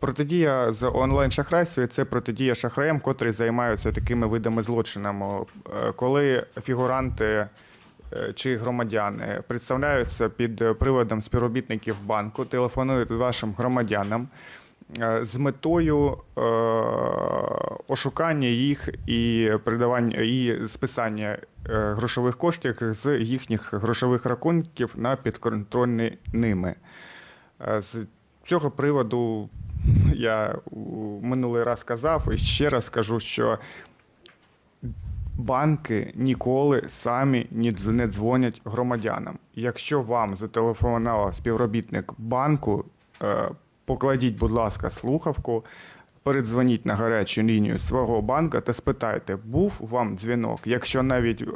Протидія з онлайн шахрайстві це протидія шахраям, котрі займаються такими видами злочинами. Е, Коли фігуранти е, чи громадяни представляються під приводом співробітників банку, телефонують вашим громадянам е, з метою ошукання їх і придавання і списання грошових коштів з їхніх грошових рахунків на підконтрольні ними. З цього приводу я минулий раз казав і ще раз скажу, що банки ніколи самі не дзвонять громадянам. Якщо вам зателефонував співробітник банку, е, покладіть, будь ласка, слухавку. Передзвоніть на гарячу лінію свого банка та спитайте, був вам дзвінок. Якщо навіть е,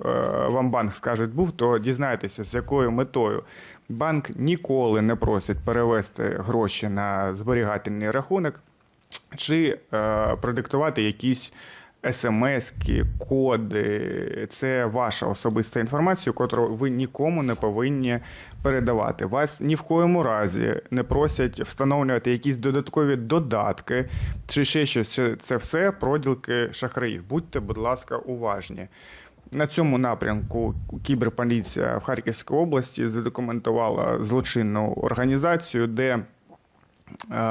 вам банк скаже був, то дізнайтеся, з якою метою. Банк ніколи не просить перевести гроші на зберігательний рахунок чи е, продиктувати якісь смс-ки, коди. Це ваша особиста інформація, яку ви нікому не повинні передавати. Вас ні в коєму разі не просять встановлювати якісь додаткові додатки чи ще щось. Це, це все проділки шахраїв. Будьте, будь ласка, уважні. На цьому напрямку кіберполіція в Харківській області задокументувала злочинну організацію, де е,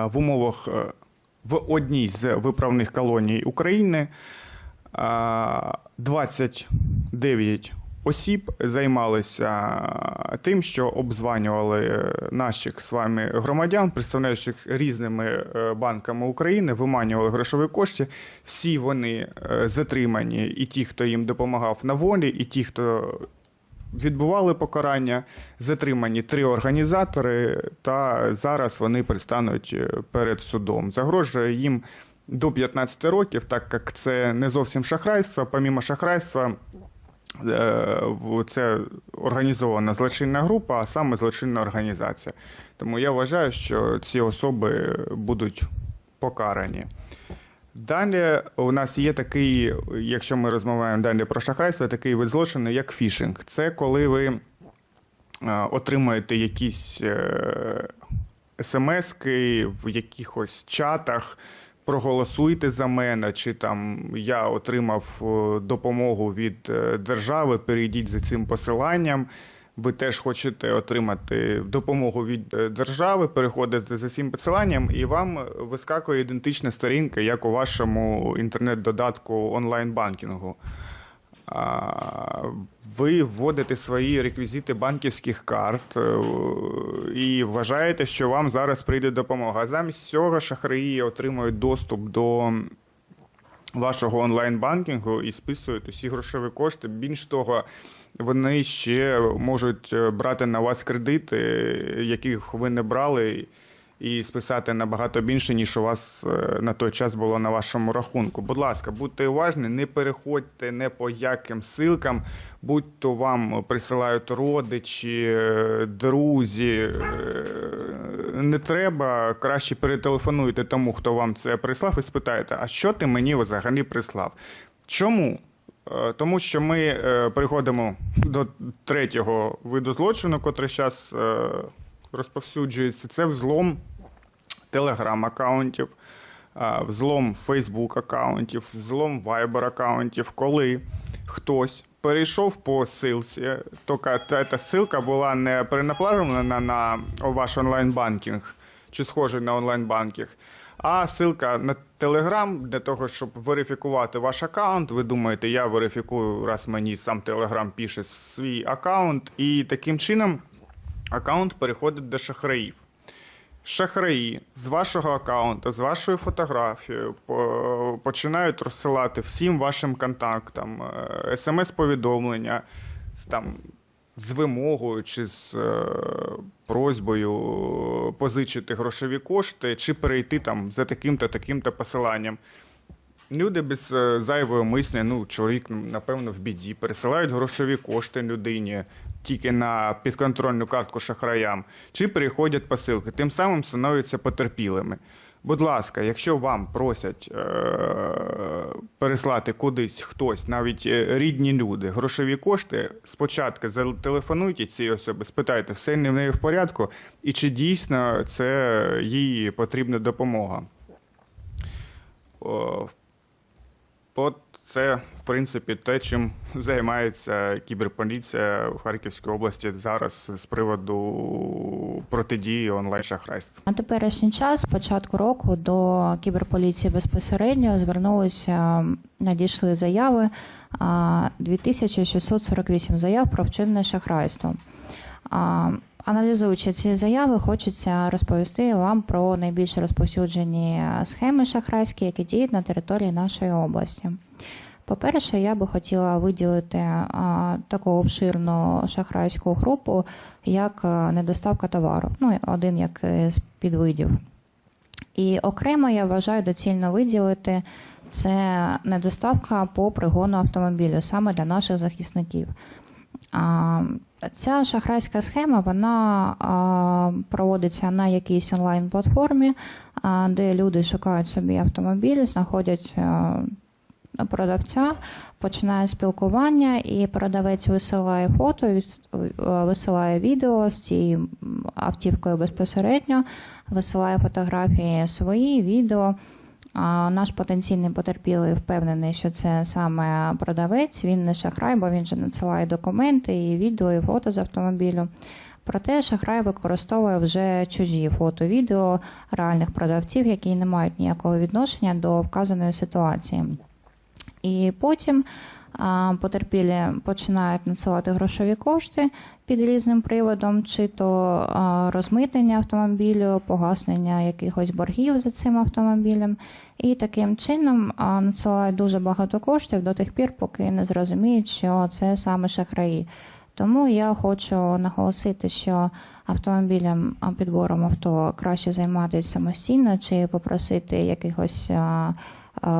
в умовах е, в одній з виправних колоній України е, 29 осіб займалися тим, що обзванювали наших з вами громадян, представляючих різними е, банками України, виманювали грошові кошти. Всі вони е, затримані, і ті, хто їм допомагав на волі, і ті, хто відбували покарання, затримані три організатори, та зараз вони пристануть е, перед судом. Загрожує їм до 15 років, так як це не зовсім шахрайство. Помімо шахрайства, е, це організована злочинна група, а саме злочинна організація. Тому я вважаю, що ці особи будуть покарані. Далі у нас є такий, якщо ми розмовляємо далі про шахрайство, такий вид злочину, як фішинг. Це коли ви е, отримуєте якісь е, смски в якихось чатах, проголосуйте за мене, чи там я отримав е, допомогу від держави, перейдіть за цим посиланням. Ви теж хочете отримати допомогу від е, держави, переходите за цим посиланням, і вам вискакує ідентична сторінка, як у вашому інтернет-додатку онлайн-банкінгу. Ви вводите свої реквізити банківських карт е, і вважаєте, що вам зараз прийде допомога. Замість цього шахраї отримують доступ до вашого онлайн-банкінгу і списують усі грошові кошти. Більш того, вони ще можуть е, брати на вас кредити, яких ви не брали, і списати набагато більше, ніж у вас е, на той час було на вашому рахунку. Будь ласка, будьте уважні, не переходьте не по яким силкам, будь то вам присилають родичі, е, друзі. е, Не треба краще перетелефонуйте тому, хто вам це прислав, і спитайте, а що ти мені взагалі прислав? Чому? Тому що ми переходимо до третього виду злочину, котрий зараз розповсюджується. Це взлом телеграм-аккаунтів, е, взлом Фейсбук аккаунтів, взлом Viber аккаунтів, коли хтось перейшов по ссылці, тільки та, та ссылка була не перенаплавлена на ваш онлайн-банкінг чи схожий на онлайн-банкінг, а ссылка на Telegram для того, щоб верифікувати ваш аккаунт. Ви думаєте, я верифікую, раз мені сам Telegram пише свій аккаунт, і таким чином аккаунт переходить до шахраїв. Шахраї з вашого аккаунта, з вашою фотографією починають розсилати всім вашим контактам е, смс-повідомлення там, з вимогою чи з е, просьбою позичити грошові кошти, чи перейти там за таким-то таким-то посиланням. Люди без е, зайвої мислі, ну, чоловік, напевно, в біді, пересилають грошові кошти людині тільки на підконтрольну картку шахраям, чи переходять посилки, тим самим становляться потерпілими. Будь ласка, якщо вам просять е- переслати кудись хтось, навіть е, рідні люди, грошові кошти, спочатку зателефонуйте цій особі, спитайте, все не в неї в порядку, і чи дійсно це їй потрібна допомога. О, От це, в принципі, те, чим займається кіберполіція в Харківській області зараз з приводу протидії онлайн-шахрайств. На теперішній час, початку року, до кіберполіції безпосередньо звернулися, надійшли заяви, а, 2648 заяв про вчинне шахрайство. Аналізуючи ці заяви, хочеться розповісти вам про найбільш розповсюджені схеми шахрайські, які діють на території нашої області. По-перше, я би хотіла виділити а, таку обширну шахрайську групу, як недоставка товару. Ну, один як з підвидів. І окремо я вважаю доцільно виділити це недоставка по пригону автомобілю саме для наших захисників. Ця шахрайська схема вона проводиться на якійсь онлайн-платформі, де люди шукають собі автомобіль, знаходять продавця, починає спілкування, і продавець висилає фото, висилає відео з цією автівкою безпосередньо, висилає фотографії свої, відео. Наш потенційний потерпілий впевнений, що це саме продавець, він не шахрай, бо він же надсилає документи, і відео, і фото з автомобілю. Проте шахрай використовує вже чужі фото, відео реальних продавців, які не мають ніякого відношення до вказаної ситуації. І потім потерпілі починають надсилати грошові кошти під різним приводом, чи то розмитнення автомобілю, погаснення якихось боргів за цим автомобілем. І таким чином надсилають дуже багато коштів до тих пір, поки не зрозуміють, що це саме шахраї. Тому я хочу наголосити, що автомобілем підбором авто краще займатися самостійно чи попросити якихось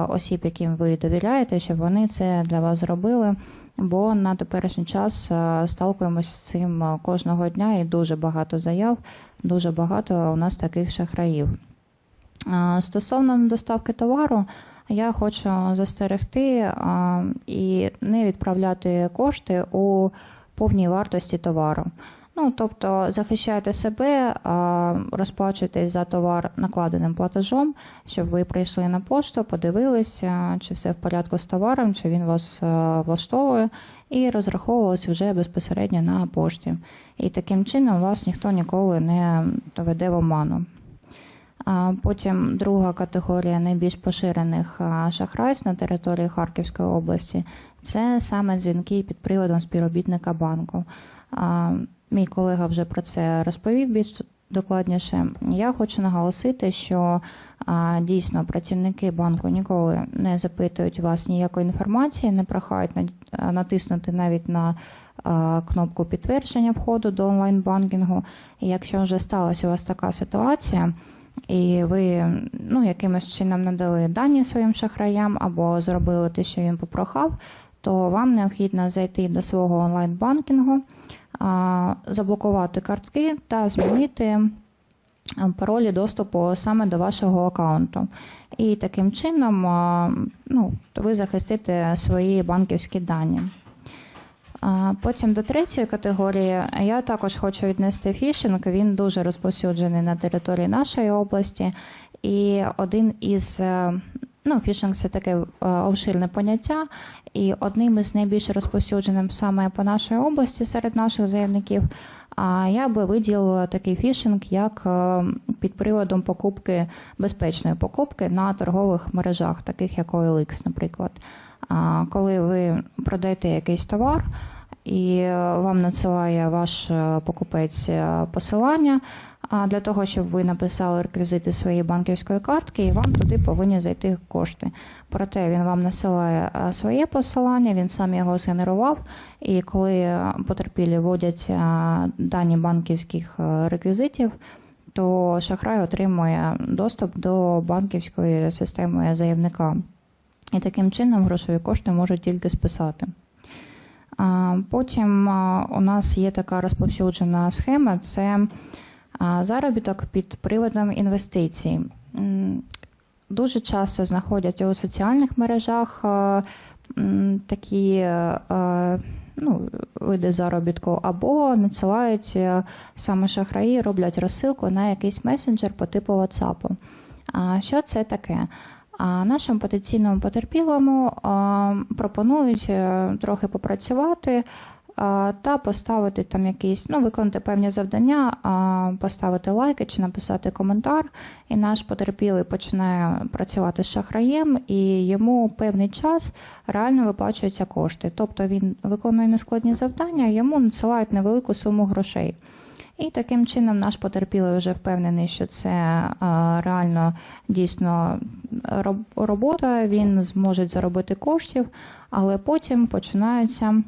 осіб, яким ви довіряєте, щоб вони це для вас зробили. Бо на теперішній час а, сталкуємося з цим кожного дня і дуже багато заяв, дуже багато у нас таких шахраїв. Стосовно доставки товару, я хочу застерегти і не відправляти кошти у повній вартості товару. Ну, тобто захищайте себе, а, розплачуйтесь за товар накладеним платежом, щоб ви прийшли на пошту, подивилися, чи все в порядку з товаром, чи він вас е, влаштовує, і розраховувались вже безпосередньо на пошті. І таким чином вас ніхто ніколи не доведе в оману. Потім друга категорія найбільш поширених шахрайств на території Харківської області це саме дзвінки під приводом співробітника банку. Мій колега вже про це розповів більш докладніше. Я хочу наголосити, що а, дійсно працівники банку ніколи не запитують вас ніякої інформації, не прохають натиснути навіть на а, кнопку підтвердження входу до онлайн-банкінгу. І якщо вже сталася у вас така ситуація, і ви ну, якимось чином надали дані своїм шахраям або зробили те, що він попрохав, то вам необхідно зайти до свого онлайн-банкінгу, заблокувати картки та змінити а, паролі доступу саме до вашого аккаунту. І таким чином ну, ви захистите свої банківські дані. Потім до третьої категорії я також хочу віднести фішинг. Він дуже розповсюджений на території нашої області. І один із е, ну, фішинг це таке е, обширне поняття, і одним із найбільш розповсюдженим саме по нашій області серед наших заявників. А я би виділила такий фішинг, як е, під приводом покупки безпечної покупки на торгових мережах, таких як OLX, наприклад. Коли ви продаєте якийсь товар, і е, вам надсилає ваш покупець посилання для того, щоб ви написали реквізити своєї банківської картки, і вам туди повинні зайти кошти. Проте він вам насилає е, своє посилання, він сам його згенерував. І коли е, потерпілі вводять е, дані банківських реквізитів, то шахрай отримує доступ до банківської системи заявника. І таким чином грошові кошти можуть тільки списати. Потім у нас є така розповсюджена схема: це заробіток під приводом інвестицій. Дуже часто знаходять у соціальних мережах такі ну, види заробітку, або надсилають е, саме шахраї, роблять розсилку на якийсь месенджер по типу WhatsApp. Що це таке? А нашому потенційному потерпілому пропонують е, трохи попрацювати та поставити там якісь, ну, виконати певні завдання, поставити лайки чи написати коментар. І наш потерпілий починає працювати з шахраєм, і йому певний час реально виплачуються кошти. Тобто він виконує нескладні завдання, йому надсилають невелику суму грошей. І таким чином наш потерпілий вже впевнений, що це реально дійсно роб- робота, він зможе заробити коштів, але потім починаються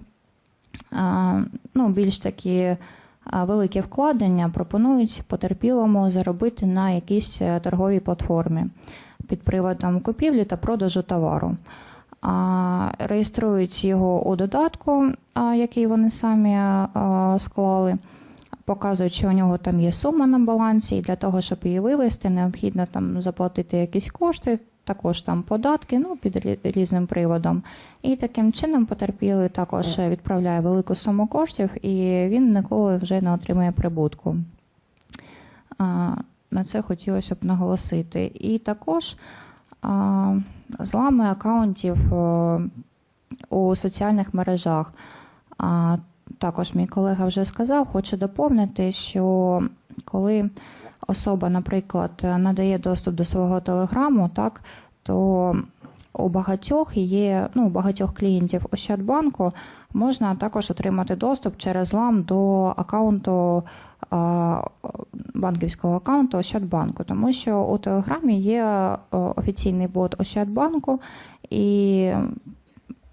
ну, більш такі е, великі вкладення, пропонують потерпілому заробити на якійсь е, торговій платформі під приводом купівлі та продажу товару. Реєструють його у додатку, який вони самі склали показують, що у нього там є сума на балансі, і для того, щоб її вивести, необхідно там заплатити якісь кошти, також там податки, ну під різним приводом. І таким чином потерпілий також відправляє велику суму коштів, і він ніколи вже не отримує прибутку. А, На це хотілося б наголосити. І також а, злами акаунтів е, у соціальних мережах. А, також мій колега вже сказав, хочу доповнити, що коли особа, наприклад, надає доступ до свого телеграму, так то у багатьох є, ну, у багатьох клієнтів Ощадбанку можна також отримати доступ через лам до акаунту а, банківського акаунту Ощадбанку, тому що у Телеграмі є е, офіційний бот Ощадбанку, і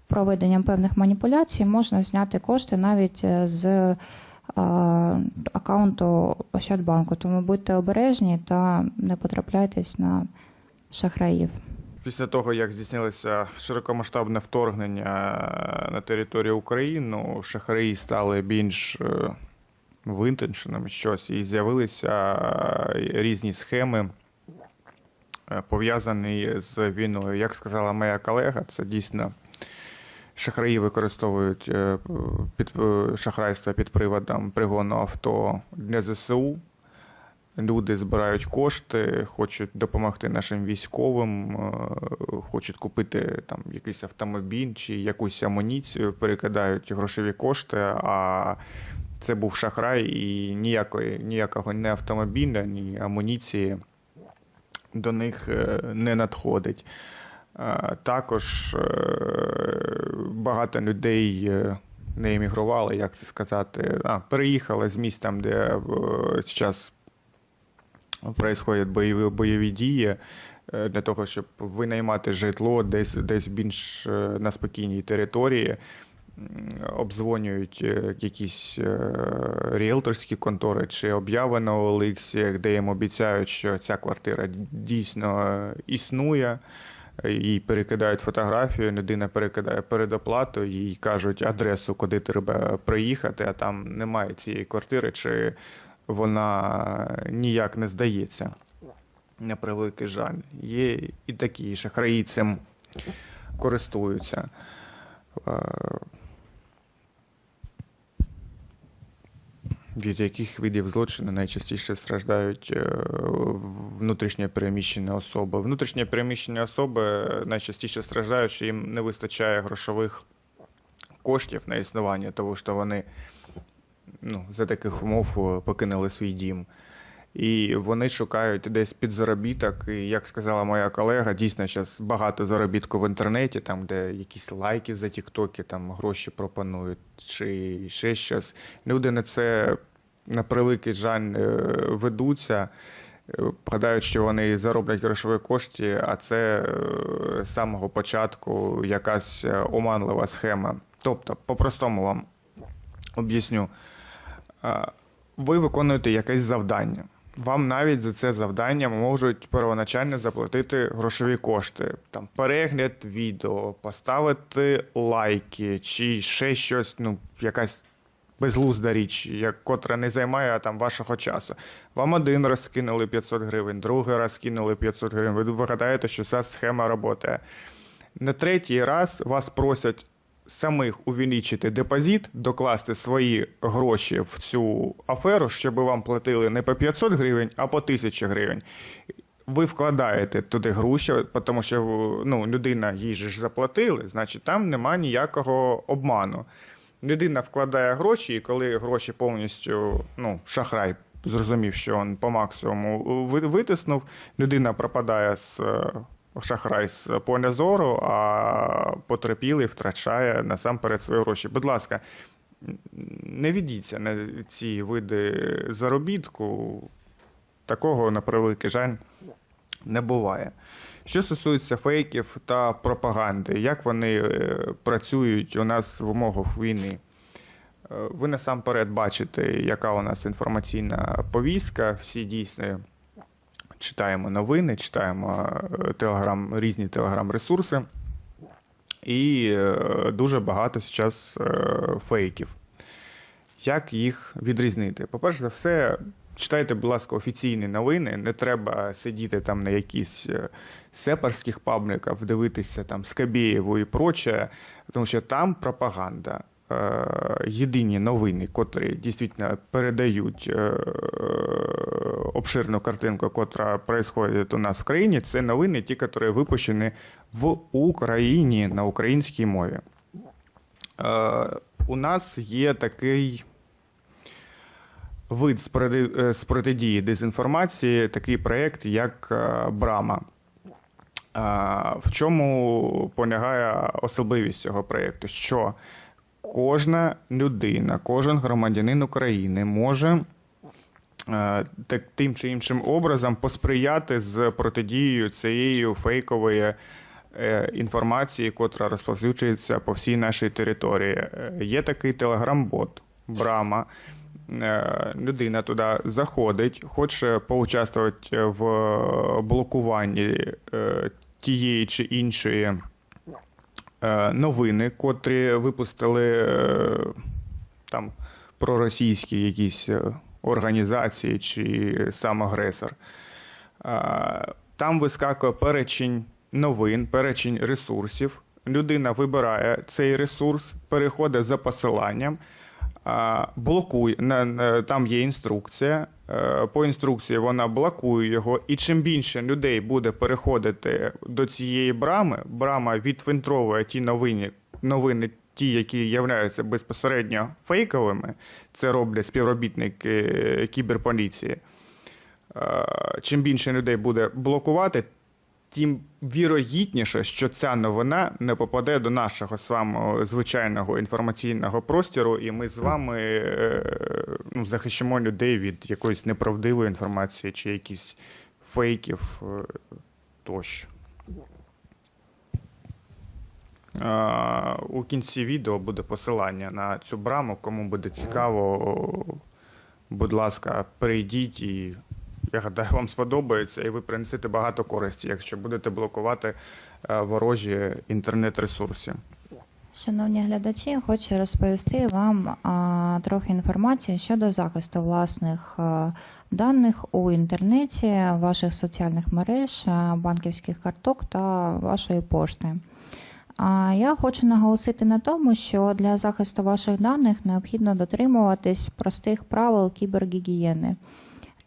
проведенням певних маніпуляцій можна зняти кошти навіть е, з е, акаунту Ощадбанку. Тому будьте обережні та не потрапляйтесь на шахраїв. Після того, як здійснилося широкомасштабне вторгнення на територію України, шахраї стали більш е, витонченими щось, і з'явилися е, різні схеми, е, пов'язані з війною. Як сказала моя колега, це дійсно шахраї використовують е, під е, шахрайство під приводом пригону авто для ЗСУ. Люди збирають кошти, хочуть допомогти нашим військовим, е, хочуть купити там якийсь автомобіль чи якусь амуніцію, перекидають грошові кошти. А це був шахрай, і ніякої, ніякого ні автомобіля, ні амуніції до них не надходить. Е, Також е, багато людей е, не емігрували, як це сказати, а, переїхали з місць де зараз происходять бойові, бойові дії для того, щоб винаймати житло десь, десь більш на спокійній території. Е, якісь ріелторські контори чи обяви на Олексі, де їм обіцяють, що ця квартира дійсно існує. І перекидають фотографію, людина перекидає передоплату, їй кажуть адресу, куди треба приїхати, а там немає цієї квартири, чи вона ніяк не здається. На превеликий жаль. Є і такі шахраї цим користуються. Від яких видів злочину найчастіше страждають е, внутрішньо переміщені особи? Внутрішньо переміщені особи найчастіше страждають, що їм не вистачає грошових коштів на існування, тому що вони ну, за таких умов е, покинули свій дім. І вони шукають десь під заробіток. І як сказала моя колега, дійсно зараз багато заробітку в інтернеті, там, де якісь лайки за тіктоки, там гроші пропонують, чи ще щось. Люди на це на превеликий жаль е, ведуться. е, Гадають, що вони зароблять грошові кошти, а це е, з самого початку якась оманлива схема. Тобто, по-простому вам об'ясню. Ви виконуєте якесь завдання. Вам навіть за це завдання можуть первоначально заплатити грошові кошти. Там перегляд відео, поставити лайки чи ще щось, ну, якась безглузда річ, як, котра не займає там вашого часу. Вам один раз скинули 500 гривень, другий раз скинули 500 гривень. Ви вигадаєте, що ця схема працює. На третій раз вас просять самих увеличити депозит, докласти свої гроші в цю аферу, щоб вам платили не по 500 гривень, а по 1000 гривень. ви вкладаєте туди гроші, тому що ну, людина їй ж заплатили, значить там нема ніякого обману. Людина вкладає гроші, і коли гроші повністю ну, шахрай зрозумів, що він по максимуму витиснув, людина пропадає з е, шахрай з поля зору, а потерпілий втрачає насамперед свої гроші. Будь ласка, не ведіться на ці види заробітку. Такого, на превеликий жаль, не буває. Що стосується фейків та пропаганди, як вони е, працюють у нас в умовах війни? Е, Ви насамперед бачите, яка у нас інформаційна повістка. Всі дійсно читаємо новини, читаємо е, телеграм, різні телеграм-ресурси. І дуже багато зараз фейків. Як їх відрізнити? По-перше за все, читайте, будь ласка, офіційні новини. Не треба сидіти там на якісь е, сепарських пабліках, дивитися там Скабєєву і проче, тому що там пропаганда. Е, Єдині новини, котрі дійсно передають е, обширну картинку, котра происходит у нас в країні, це новини, ті, які випущені в Україні на українській мові. У нас є такий вид з е, протидії дезінформації, такий проєкт, як е, Брама. В чому полягає особливість цього проєкту? Що кожна людина, кожен громадянин України може е, тим чи іншим образом посприяти з протидією цієї фейкової інформації, котра розповсюджується по всій нашій території. Є такий телеграм-бот Брама. Е, Людина туди заходить, хоче поучаствувати в блокуванні е, тієї чи іншої е, новини, котрі випустили там проросійські якісь організації чи сам агресор. Там вискакує перечень новин, перечень ресурсів. Людина вибирає цей ресурс, переходить за посиланням, блокує. Там є інструкція. е, По інструкції вона блокує його, і чим більше людей буде переходити до цієї брами, брама відфільтровує ті новини, новини, ті, які являються безпосередньо фейковими. Це роблять співробітники е, кіберполіції. Е, Чим більше людей буде блокувати, тим вірогідніше, що ця новина не попаде до нашого з вами звичайного інформаційного простору, і ми з вами е, ну, захищимо людей від якоїсь неправдивої інформації чи якісь фейків е, тощо. У кінці відео буде посилання на цю браму. Кому буде цікаво, будь ласка, перейдіть і я гадаю, вам сподобається, і ви принесете багато користі, якщо будете блокувати е, ворожі інтернет-ресурси. Шановні глядачі, хочу розповісти вам а, трохи інформації щодо захисту власних а, даних у інтернеті, ваших соціальних мереж, а, банківських карток та вашої пошти. А, Я хочу наголосити на тому, що для захисту ваших даних необхідно дотримуватись простих правил кібергігієни.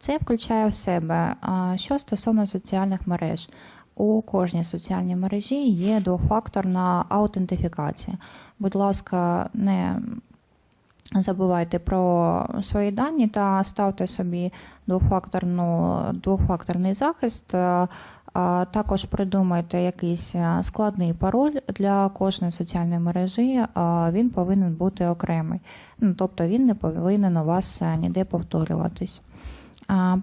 Це включає в себе, що стосовно соціальних мереж. У кожній соціальній мережі є двофакторна аутентифікація. Будь ласка, не забувайте про свої дані та ставте собі двофакторну, двофакторний захист. Також придумайте якийсь складний пароль для кожної соціальної мережі. Він повинен бути окремий. Ну, тобто він не повинен у вас ніде повторюватись.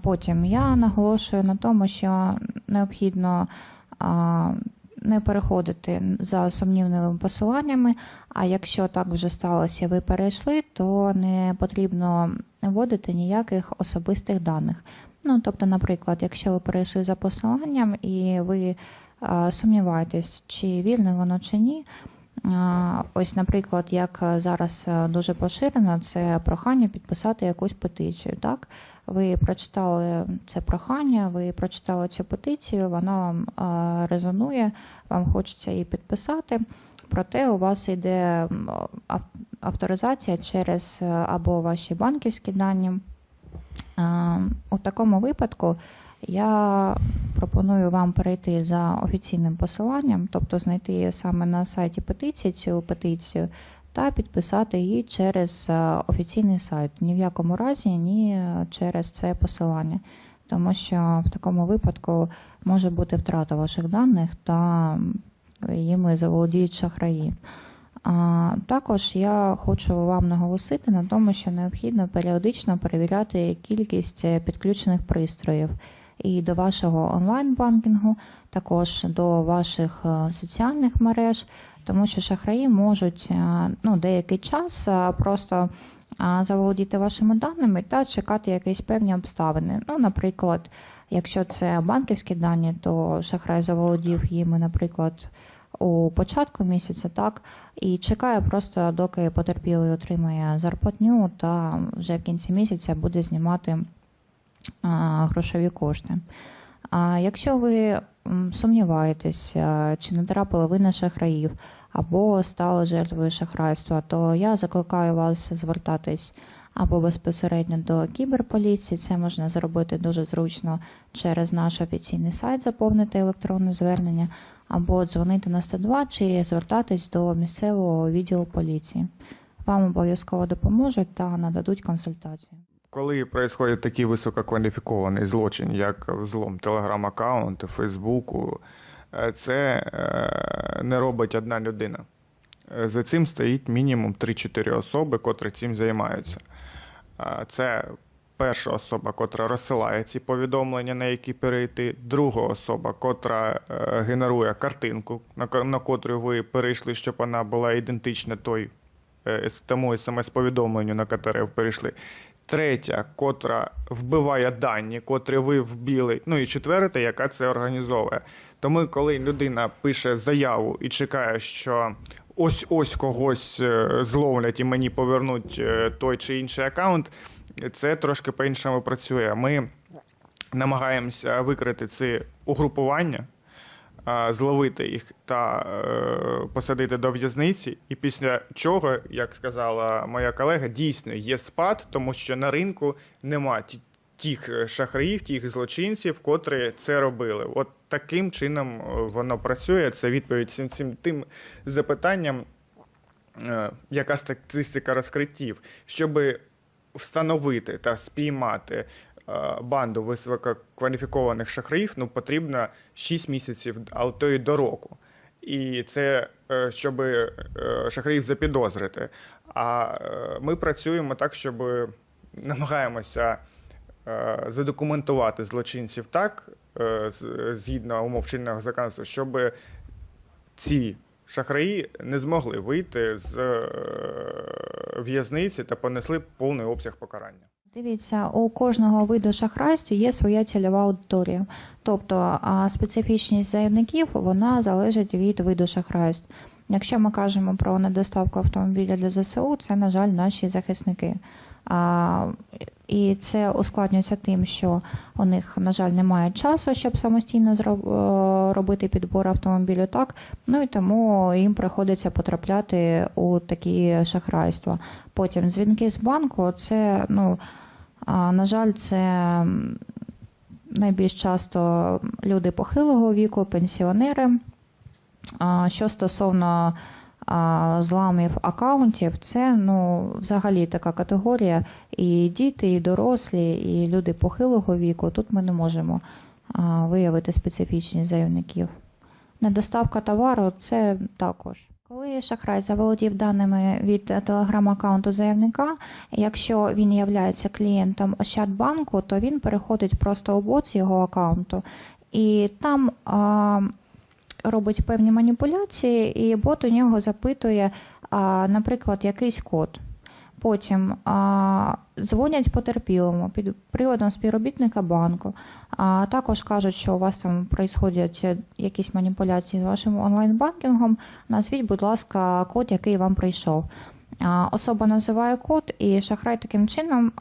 Потім я наголошую на тому, що необхідно не переходити за сумнівними посиланнями. А якщо так вже сталося, ви перейшли, то не потрібно вводити ніяких особистих даних. Ну, тобто, наприклад, якщо ви перейшли за посиланням і ви сумніваєтесь, чи вільне воно чи ні. Ось, наприклад, як зараз дуже поширено, це прохання підписати якусь петицію. Так, ви прочитали це прохання, ви прочитали цю петицію, вона вам резонує, вам хочеться її підписати. Проте у вас йде авторизація через е, або ваші банківські дані. У такому випадку я пропоную вам перейти за офіційним посиланням, тобто знайти саме на сайті петиції цю петицію та підписати її через е, офіційний сайт. Ні в якому разі, ні через це посилання, тому що в такому випадку може бути втрата ваших даних та їми заволодіють шахраї. А, також я хочу вам наголосити на тому, що необхідно періодично перевіряти кількість е, підключених пристроїв і до вашого онлайн-банкінгу, також до ваших е, соціальних мереж, тому що шахраї можуть е, ну, деякий час е, просто заволодіти вашими даними та чекати якісь певні обставини. Ну, наприклад, якщо це банківські дані, то шахрай заволодів їми, наприклад, у початку місяця, так, і чекає просто, доки потерпілий отримає зарплатню, та вже в кінці місяця буде знімати а, грошові кошти. А якщо ви сумніваєтесь, чи не трапили ви на шахраїв або стали жертвою шахрайства, то я закликаю вас звертатись або безпосередньо до кіберполіції. Це можна зробити дуже зручно через наш офіційний сайт, заповнити електронне звернення, або дзвонити на 102 чи звертатись до місцевого відділу поліції. Вам обов'язково допоможуть та нададуть консультацію. Коли відбувається такий висококваліфікований злочин, як взлом телеграм-аккаунту, Фейсбуку, це е, не робить одна людина. Е, За цим стоїть мінімум 3-4 особи, котрі цим займаються. Е, Це перша особа, котра розсилає ці повідомлення, на які перейти, друга особа, котра е, генерує картинку, на ко- котру ви перейшли, щоб вона була ідентична той е, тому смс-повідомленню, на котре ви перейшли. Третя, котра вбиває дані, котрі ви вбили. Ну і четверта, яка це організовує. Тому, коли людина пише заяву і чекає, що ось ось когось е, зловлять і мені повернуть е, той чи інший аккаунт, це трошки по-іншому працює. Ми намагаємося викрити ці угрупування, зловити їх та е, посадити до в'язниці. І після чого, як сказала моя колега, дійсно є спад, тому що на ринку нема тих е, шахраїв, тих злочинців, котрі це робили. От таким чином е, воно працює. Це відповідь цим тим запитанням, яка статистика розкриттів, щоб встановити та спіймати банду висококваліфікованих шахраїв, ну потрібно 6 місяців, але то і до року. І це е, щоб е, шахраїв запідозрити. А е, ми працюємо так, щоб намагаємося е, задокументувати злочинців так, е, згідно умов чинного законодавства, щоб ці шахраї не змогли вийти з е, в'язниці та понесли повний обсяг покарання. Дивіться, у кожного виду шахрайств є своя цільова аудиторія. Тобто специфічність заявників вона залежить від виду шахрайств. Якщо ми кажемо про недоставку автомобіля для ЗСУ, це, на жаль, наші захисники. І це ускладнюється тим, що у них, на жаль, немає часу, щоб самостійно е, робити підбор автомобілю. Так, ну і тому їм приходиться потрапляти у такі шахрайства. Потім дзвінки з банку, це ну. На жаль, це найбільш часто люди похилого віку, пенсіонери. Що стосовно зламів акаунтів, це ну, взагалі така категорія. І діти, і дорослі, і люди похилого віку. Тут ми не можемо виявити специфічність заявників. Недоставка товару це також. Коли шахрай заволодів даними від телеграм-аккаунту заявника, якщо він є клієнтом Ощадбанку, то він переходить просто у бот з його аккаунту і там а, робить певні маніпуляції, і бот у нього запитує, наприклад, якийсь код. Потім а, дзвонять потерпілому під приводом співробітника банку. А також кажуть, що у вас там происходять якісь маніпуляції з вашим онлайн-банкінгом. Назвіть, будь ласка, код, який вам прийшов. Особа називає код, і шахрай таким чином.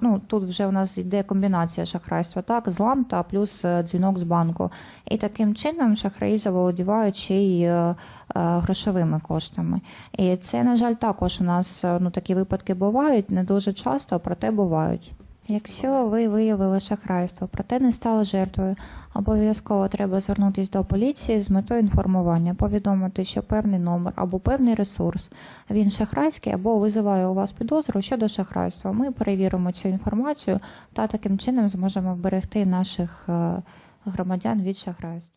Ну тут вже у нас йде комбінація шахрайства, так, злам та плюс е, дзвінок з банку. І таким чином шахраї заволодівають ще й е, е, грошовими коштами. І це, на жаль, також у нас ну, такі випадки бувають не дуже часто, проте бувають. Якщо ви виявили шахрайство, проте не стали жертвою, обов'язково треба звернутися до поліції з метою інформування, повідомити, що певний номер або певний ресурс він шахрайський або визиває у вас підозру щодо шахрайства. Ми перевіримо цю інформацію та таким чином зможемо вберегти наших е, громадян від шахрайств.